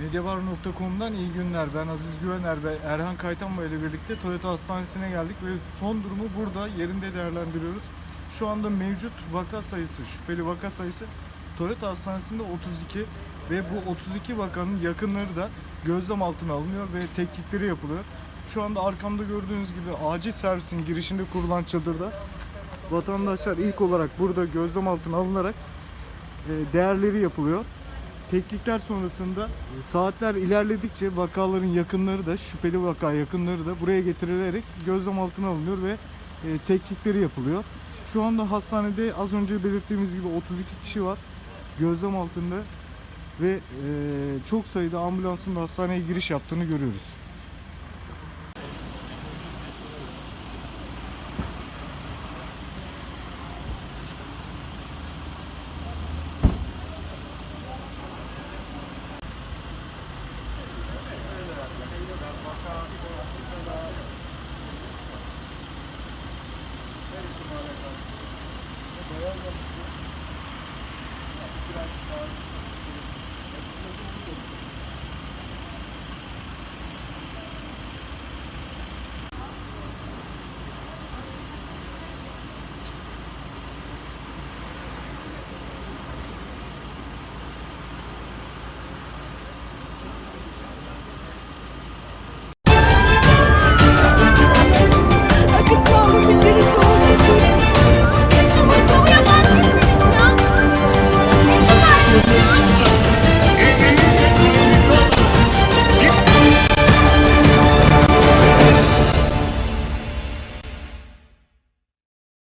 Medyabar.com'dan iyi günler. Ben Aziz Güvener ve Erhan Kaytanba ile birlikte Toyota Hastanesi'ne geldik ve son durumu burada yerinde değerlendiriyoruz. Şu anda mevcut vaka sayısı, şüpheli vaka sayısı Toyota Hastanesi'nde 32 ve bu 32 vakanın yakınları da gözlem altına alınıyor ve tetkikleri yapılıyor. Şu anda arkamda gördüğünüz gibi acil servisin girişinde kurulan çadırda vatandaşlar ilk olarak burada gözlem altına alınarak e, değerleri yapılıyor. Tetkikler sonrasında e, saatler ilerledikçe vakaların yakınları da şüpheli vaka yakınları da buraya getirilerek gözlem altına alınıyor ve e, tetkikleri yapılıyor. Şu anda hastanede az önce belirttiğimiz gibi 32 kişi var gözlem altında ve e, çok sayıda ambulansın da hastaneye giriş yaptığını görüyoruz. Thank you.